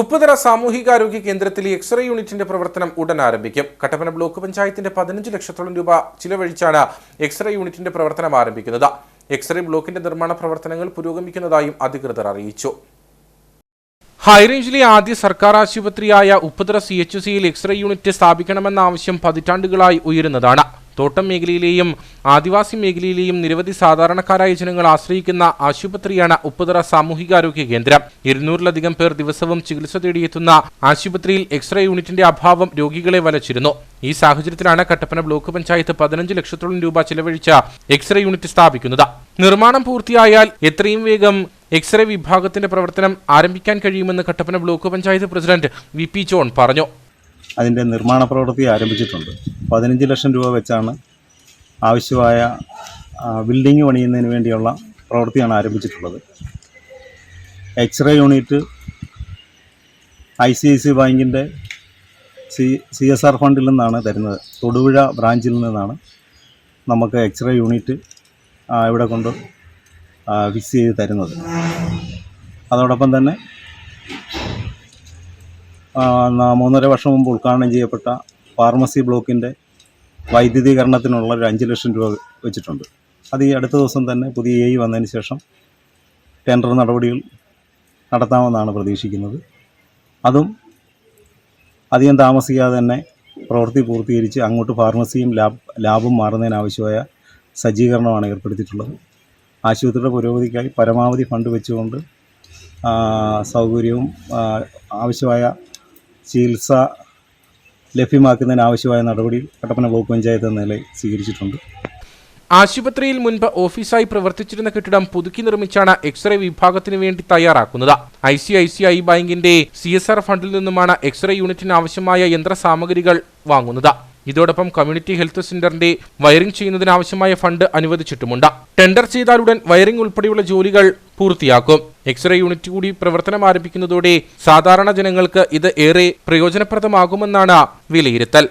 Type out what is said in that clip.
ഉപ്പുതറ സാമൂഹികാരോഗ്യ കേന്ദ്രത്തിലെ എക്സ്റേ യൂണിറ്റിന്റെ പ്രവർത്തനം ഉടൻ ആരംഭിക്കും. കട്ടപ്പന ബ്ലോക്ക് പഞ്ചായത്തിന്റെ പതിനഞ്ച് ലക്ഷത്തോളം രൂപ ചിലവഴിച്ചാണ് എക്സ്റേ യൂണിറ്റിന്റെ പ്രവർത്തനം ആരംഭിക്കുന്നത്. എക്സ്റേ ബ്ലോക്കിന്റെ നിർമ്മാണ പ്രവർത്തനങ്ങൾ പുരോഗമിക്കുന്നതായും അധികൃതർ അറിയിച്ചു. ഹൈറേഞ്ചിലെ ആദ്യ സർക്കാർ ആശുപത്രിയായ ഉപ്പുതറ സി എച്ച് സിയിൽ എക്സ്റേ യൂണിറ്റ് സ്ഥാപിക്കണമെന്ന ആവശ്യം പതിറ്റാണ്ടുകളായി ഉയരുന്നതാണ്. തോട്ടം മേഖലയിലെയും ആദിവാസി മേഖലയിലെയും നിരവധി സാധാരണക്കാരായ ജനങ്ങൾ ആശ്രയിക്കുന്ന ആശുപത്രിയാണ് ഉപ്പുതറ സാമൂഹികാരോഗ്യ കേന്ദ്രം. ഇരുന്നൂറിലധികം പേർ ദിവസവും ചികിത്സ തേടിയെത്തുന്ന ആശുപത്രിയിൽ എക്സ്റേ യൂണിറ്റിന്റെ അഭാവം രോഗികളെ വലച്ചിരുന്നു. ഈ സാഹചര്യത്തിലാണ് കട്ടപ്പന ബ്ലോക്ക് പഞ്ചായത്ത് പതിനഞ്ച് ലക്ഷത്തോളം രൂപ ചെലവഴിച്ച എക്സ്റേ യൂണിറ്റ് സ്ഥാപിക്കുന്നത്. നിർമ്മാണം പൂർത്തിയായാൽ എത്രയും വേഗം എക്സ്റേ വിഭാഗത്തിന്റെ പ്രവർത്തനം ആരംഭിക്കാൻ കഴിയുമെന്ന് Kattappana block panchayat president V P John പറഞ്ഞു. അതിന്റെ നിർമ്മാണ പ്രവൃത്തി ആരംഭിച്ചിട്ടുണ്ട്. പതിനഞ്ച് ലക്ഷം രൂപ വെച്ചാണ് ആവശ്യമായ ബിൽഡിംഗ് പണിയുന്നതിന് വേണ്ടിയുള്ള പ്രവൃത്തിയാണ് ആരംഭിച്ചിട്ടുള്ളത്. X-ray unit I C I C ബാങ്കിന്റെ സി സി എസ് ആർ ഫണ്ടിൽ നിന്നാണ് തരുന്നത്. തൊടുപുഴ ബ്രാഞ്ചിൽ നിന്നാണ് നമുക്ക് എക്സ്റേ യൂണിറ്റ് ഇവിടെ കൊണ്ട് ഫിക്സ് ചെയ്ത് തരുന്നത്. അതോടൊപ്പം തന്നെ മൂന്നര വർഷം മുമ്പ് ഉദ്ഘാടനം ചെയ്യപ്പെട്ട ഫാർമസി ബ്ലോക്കിന്റെ വൈദ്യുതീകരണത്തിനുള്ള ഒരു അഞ്ച് ലക്ഷം രൂപ വെച്ചിട്ടുണ്ട്. അത് ഈ അടുത്ത ദിവസം തന്നെ പുതിയ എ വന്നതിന് ശേഷം ടെൻഡർ നടപടികൾ നടത്താമെന്നാണ് പ്രതീക്ഷിക്കുന്നത്. അതും അധികം താമസിക്കാതെ തന്നെ പ്രവൃത്തി പൂർത്തീകരിച്ച് അങ്ങോട്ട് ഫാർമസിയും ലാബ് ലാബും മാറുന്നതിനാവശ്യമായ സജ്ജീകരണമാണ് ഏർപ്പെടുത്തിയിട്ടുള്ളത്. ആശുപത്രിയുടെ പുരോഗതിക്കായി പരമാവധി ഫണ്ട് വെച്ചുകൊണ്ട് സൗകര്യവും ആവശ്യമായ ചികിത്സ ലഭ്യമാക്കുന്നതിന് ആവശ്യമായ നടപടി കട്ടപ്പന ബ്ലോക്ക് പഞ്ചായത്ത് എന്ന നിലയിൽ സ്വീകരിച്ചിട്ടുണ്ട്. ആശുപത്രിയിൽ മുൻപ് ഓഫീസായി പ്രവർത്തിച്ചിരുന്ന കെട്ടിടം പുതുക്കി നിർമ്മിച്ചാണ് എക്സ്റേ വിഭാഗത്തിന് വേണ്ടി തയ്യാറാക്കുന്നത്. I C I C I ബാങ്കിന്റെ സി എസ് ആർ ഫണ്ടിൽ നിന്നുമാണ് എക്സ്റേ യൂണിറ്റിന് ആവശ്യമായ യന്ത്രസാമഗ്രികൾ വാങ്ങുന്നത്. ഇതോടൊപ്പം കമ്മ്യൂണിറ്റി ഹെൽത്ത് സെന്ററിന്റെ വയറിംഗ് ചെയ്യുന്നതിനാവശ്യമായ ഫണ്ട് അനുവദിച്ചിട്ടുമുണ്ട്. ടെൻഡർ ചെയ്താലുടൻ വയറിംഗ് ഉൾപ്പെടെയുള്ള ജോലികൾ പൂർത്തിയാക്കും. എക്സ്റേ യൂണിറ്റ് കൂടി പ്രവർത്തനം ആരംഭിക്കുന്നതോടെ സാധാരണ ജനങ്ങൾക്ക് ഇത് ഏറെ പ്രയോജനപ്രദമാകുമെന്നാണ് വിലയിരുത്തൽ.